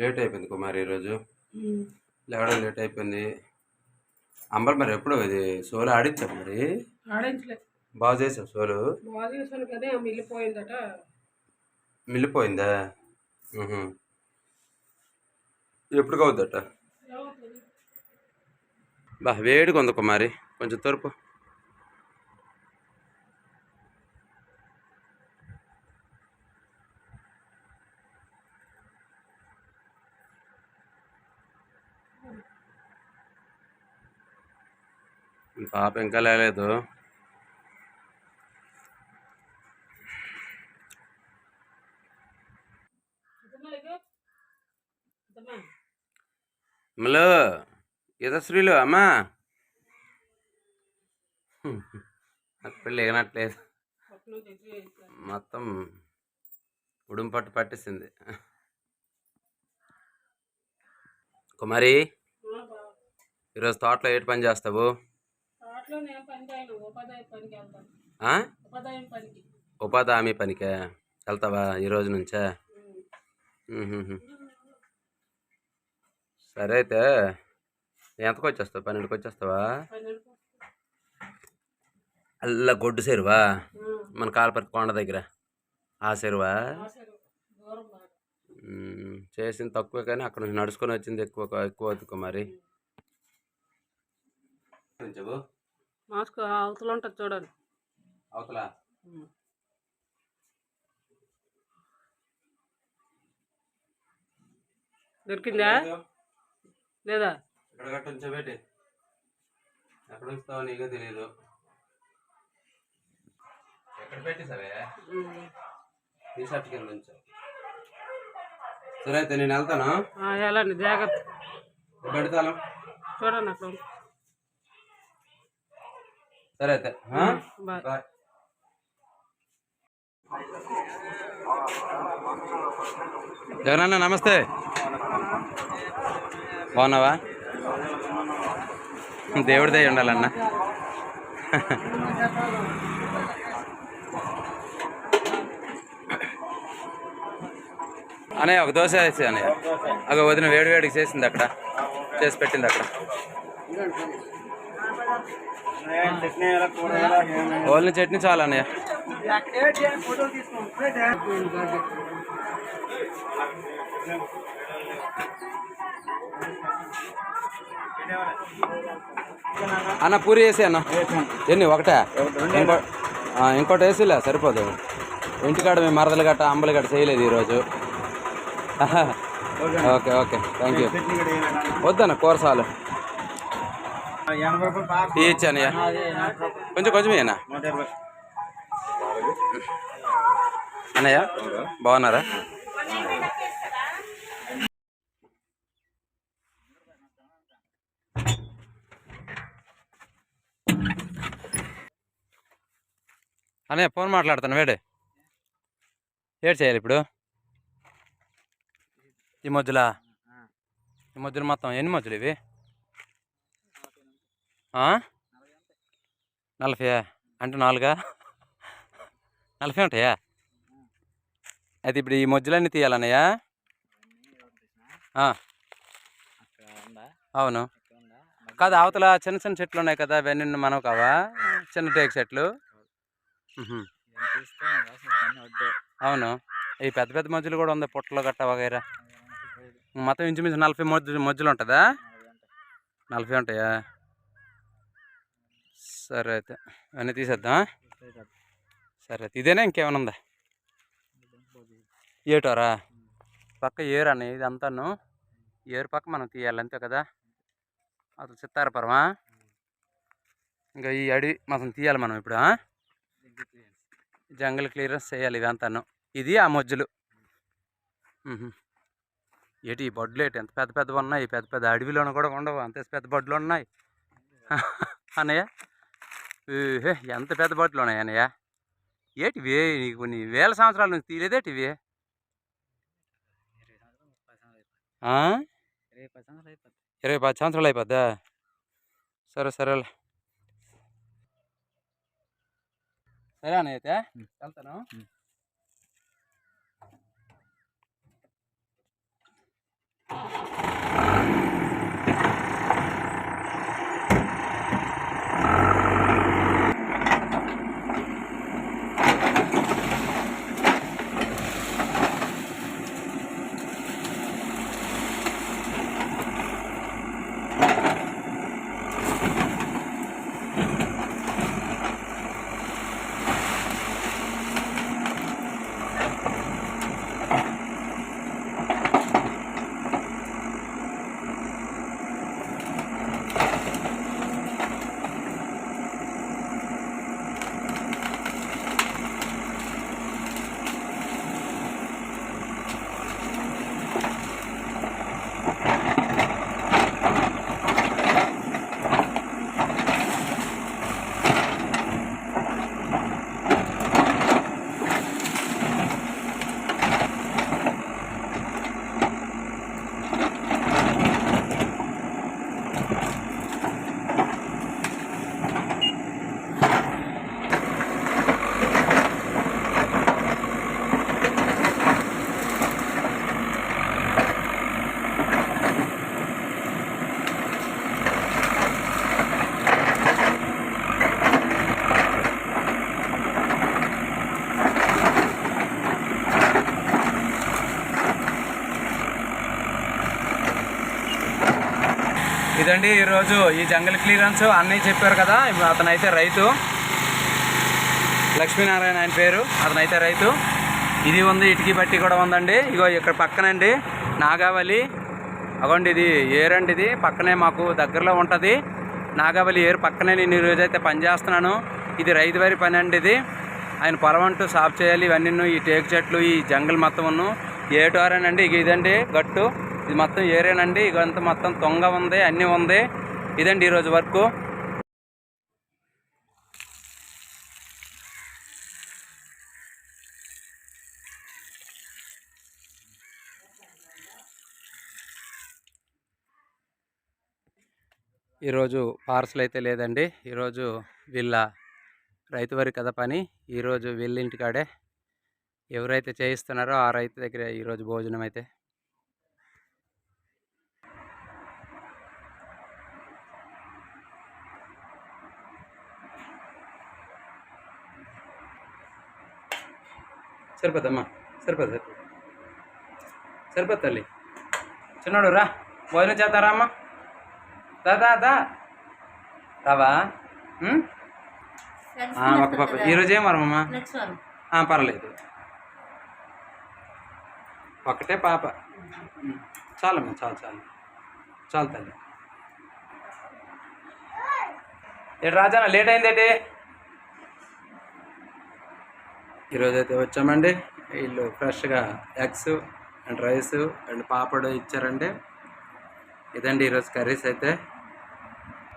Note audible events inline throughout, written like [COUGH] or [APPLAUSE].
Late అయిపోయింది కుమారి ఈరోజు. లేవడం లేట్ అయిపోయింది అంబల్ మరి ఎప్పుడు ఇది సోలు ఆడించావు మరి? బాగా చేసావు సోలు? మిల్లిపోయిందా. ఎప్పుడు కవుద్దట? బా వేడిగా ఉంది కుమారి. కొంచెం తూర్పు. ఈ పాప ఇంకా లేలేదు. మలో యుధశ్రీలు అమ్మా. పెళ్ళి ఎగనట్లేదు మొత్తం ఉడుం పట్టు పట్టేసింది. కుమారి ఈరోజు తోటలో ఏటి పని చేస్తావు? ఉపాధి హామీ పనికే వెళ్తావా ఈ రోజు నుంచే. సరే అయితే ఎంతకు వచ్చేస్తావు పన్నెండుకి వచ్చేస్తావా అల్ల గొడ్డు చెరువా మన కాలపర్తి కొండ దగ్గర. ఆ మ్మ్. చేసింది తక్కువ కానీ అక్కడ నుంచి నడుచుకొని వచ్చింది ఎక్కువ ఎక్కువ అవుతుంది మరి చెప్పు మాస్క్ అవతల ఉంటుంది చూడండి అవతల? దొరికిందా? లేదా? ఇక్కడ గట్ట ఉంచబెట్టి ఎక్కడ ఉంచుతావో నీకే తెలియదు ఎక్కడ పెట్టేసావే? టీ షర్ట్ కింద ఉంచు. సరే అయితే నేను వెళ్తాను. వెళ్ళండి జాగ్రత్త. పెడతాను. చూడండి అక్కడ. సరే అయితే? బాయ్. జగనన్న నమస్తే. బాగున్నావా? దేవుడిదే ఉండాలన్న. అనయ్య ఒక దోశ వేసి అనయ్య అగ వదిన వేడి వేడికి చేసింది అక్కడ. చేసి పెట్టింది అక్కడ. ఓన్లీ చట్నీ చాలు అన్నయ్య అన్న పూరి వేసి అన్న. ఎన్ని? ఒకటే? ఇంకో ఇంకోటి వేసిలే సరిపోదు. ఇంటికాడ మేము మరదలు గట్ట అంబలి గట్ట చేయలేదు ఈరోజు. [LAUGHS] Okay okay. థ్యాంక్ యూ వద్దన్న పాక టీ ఇచ్చి అన్నయ్య కొంచెం కొంచెం అన్న అన్నయ్య బాగున్నారా? అన్నయ్య ఫోన్ మాట్లాడతాను వేడే. ఏడు చేయాలి ఇప్పుడు? ఈ మధ్యలో ఈ మధ్యలో మొత్తం ఎన్ని మధ్యలు ఇవి? నలభై అంటే నాలుగా? నలభై ఉంటాయా? అది ఇప్పుడు ఈ మధ్యలన్నీ తీయాలన్నయ్యా? అవును. కాదు అవతల చిన్న చిన్న చెట్లు ఉన్నాయి కదా అవన్నీ మనవు కావా చిన్న టేక్ చెట్లు? అవును. ఈ పెద్ద పెద్ద మధ్యలు కూడా ఉంది పుట్టలు గట్ట వగైరా. మొత్తం ఇంచుమించు నలభై మధ్య మధ్యలో ఉంటుందా? నలభై ఉంటాయా? సరే అయితే. అన్నీ తీసేద్దాం. సరే అయితే. ఇదేనా ఇంకేమైనా ఉందా? ఏటోరా? పక్క ఏరు అని ఇది అంతాను ఏరు పక్క మనం తీయాలి అంతే కదా? అసలు చిత్తారపురమా? ఇంకా ఈ అడవి మనం తీయాలి మనం ఇప్పుడు? Jungle clearance. చేయాలి ఇవి అంతాను ఇది ఆ మొజ్జులు. ఏటి ఈ బొడ్లు ఏంటి? ఎంత పెద్ద పెద్దవి ఉన్నాయి? పెద్ద పెద్ద అడవిలోనూ కూడా ఉండవు. అంత పెద్ద బొడ్లు ఉన్నాయి. [LAUGHS] అన్నయ్య? ఊహే ఎంత పెద్ద బొడ్లు ఉన్నాయి అన్నయ్య ఏటివి నీకు కొన్ని వేల సంవత్సరాల నుంచి తీయలేదేటివి? ఇరవై పది సంవత్సరాలు అయిపోద్దా? సరే సరేలే. సరే అన్న అయితే వెళ్తాను. ఉమ్. ఇదండి ఈరోజు ఈ జంగల్ క్లియరెన్స్ అన్నయ్య చెప్పారు కదా. అతనైతే రైతు. లక్ష్మీనారాయణ ఆయన పేరు. అతనైతే రైతు. ఇది ఉంది ఇటుకీ బట్టి కూడా ఉందండి. ఇగో ఇక్కడ పక్కనండి నాగావళి. అగోండి ఇది ఏరండి ఇది. పక్కనే మాకు దగ్గరలో ఉంటుంది. నాగావళి ఏరు పక్కనే నేను ఈరోజు అయితే పని చేస్తున్నాను. ఇది రైతు వారి పని అండి ఇది. ఆయన పొలం అంటూ సాఫ్ చేయాలి. ఇవన్నీ ఈ టేకు చెట్లు ఈ జంగల్ మొత్తం ఏటోరేనండి ఇక ఇదండి గట్టు. ఇది మొత్తం ఏరేనండి. ఇదంతా మొత్తం తొంగ ఉంది అన్నీ ఉంది. ఇదండి ఈరోజు వరకు. ఈరోజు పార్సల్ అయితే లేదండి. ఈరోజు వీళ్ళ రైతు వరి కదా పని. ఈరోజు వీళ్ళ ఇంటికాడే ఎవరైతే చేయిస్తున్నారో ఆ రైతు దగ్గర ఈరోజు భోజనం అయితే. సరిపోద్దమ్మా సరిపోదు సరిపోదు సరిపోదు తల్లి. చిన్నోడు రా భోజనం చేద్దారా అమ్మా దా దా దా. రావా? ఒక పాప. ఈరోజు ఏం వరమమ్మా పర్లేదు ఒకటే పాప. చాలమ్మా చాలు చాలు. చాలు తల్లి. ఏడు రాజా లేట్ అయిందేటి? ఈరోజు అయితే వచ్చామండి. వీళ్ళు ఫ్రెష్గా eggs and rice and papad ఇచ్చారండి. ఇదండి ఈరోజు కర్రీస్ అయితే.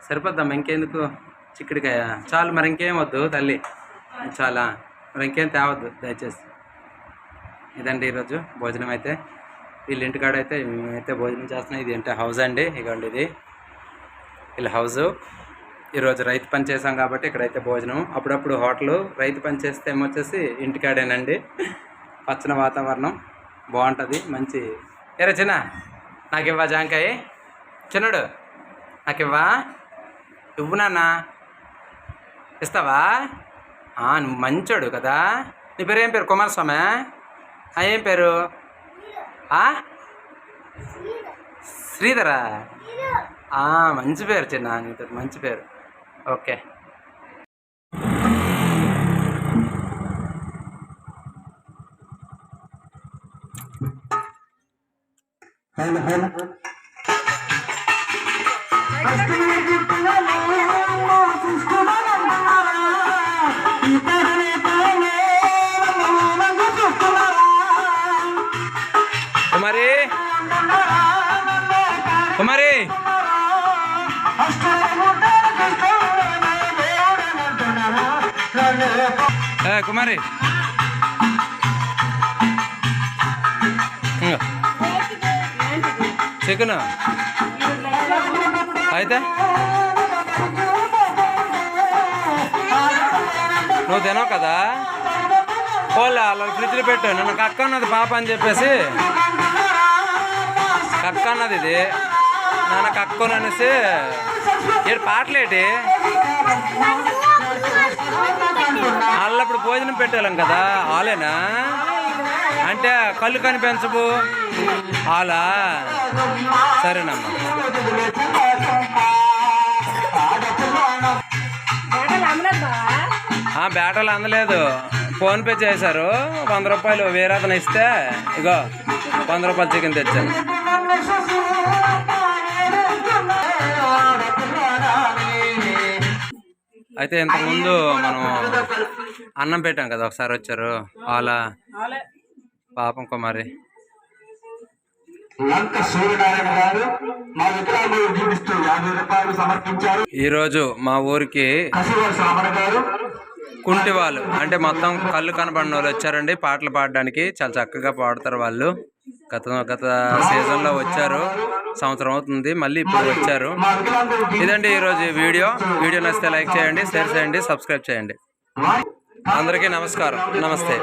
సరిపోద్దాం ఇంకెందుకు? చిక్కుడికాయ. చాలు మరి ఇంకేం వద్దు తల్లి. చాలా మరి ఇంకేం తేవద్దు దయచేసి. ఇదండి ఈరోజు భోజనం అయితే. వీళ్ళ ఇంటికాడ అయితే మేమైతే భోజనం చేస్తున్నాం. ఇది అంటే హౌస్ అండి ఇగోండి ఇది. వీళ్ళ హౌస్. ఈరోజు రైతు పని చేసాం కాబట్టి ఇక్కడైతే భోజనం. అప్పుడప్పుడు హోటల్. రైతు పని చేస్తే ఏమొచ్చేసి ఇంటికాడేనండి. పచ్చని వాతావరణం. బాగుంటుంది. మంచి. ఏరే చిన్న నాకు ఇవ్వా జాంకాయ? చిన్నడు నాకు ఇవ్వా ఇవ్వు నాన్న. ఇస్తావా? ఆ, నువ్వు మంచోడు కదా. నీ పేరు ఏం పేరు? కుమారస్వామి? ఆ, ఏం పేరు? ఆ? శ్రీధరా? ఆ, మంచి పేరు చిన్న మంచి పేరు. ఓకే కుమారి కుమారి ఏ, కుమారి. ఇంగో, చికెన్ అయితే? నువ్వు తినవు కదా? పోలే అలా ఫ్రిడ్జ్లో పెట్టు. నన్ను కక్క ఉన్నది పాప అని చెప్పేసి. కక్క అన్నది ఇది. నాన్న కక్కను అనేసి. ఏడు పాటలేటి? పెట్టాలం కదా ఆలేనా? అంటే కళ్ళు కనిపించవు ఆలా? సరేనమ్మా. బేటలు అందలేదు ఫోన్పే చేశారు. వంద రూపాయలు వేరే అతను ఇస్తే ఇగో వంద రూపాయలు చికెన్ తెచ్చాను. అయితే ఇంతకుముందు మనం అన్నం పెట్టాం కదా ఒకసారి వచ్చారు. వాళ్ళ పాపం కుమారి. లంక సూర్యనారాయణ గారు మా వికలాంగులు జీవిస్తూ యాభై రూపాయలు సమర్పించారు. ఈరోజు మా ఊరికి కుంటి వాళ్ళు అంటే మొత్తం కళ్ళు కనబడిన వాళ్ళు వచ్చారండి. పాటలు పాడడానికి చాలా చక్కగా పాడతారు వాళ్ళు. గత గత సీజన్లో వచ్చారు. సంవత్సరం అవుతుంది. మళ్ళీ ఇప్పుడు వచ్చారు. ఇదండి ఈరోజు వీడియో. వీడియో నచ్చితే లైక్ చేయండి షేర్ చేయండి సబ్స్క్రైబ్ చేయండి. అందరికీ నమస్కారం. నమస్తే.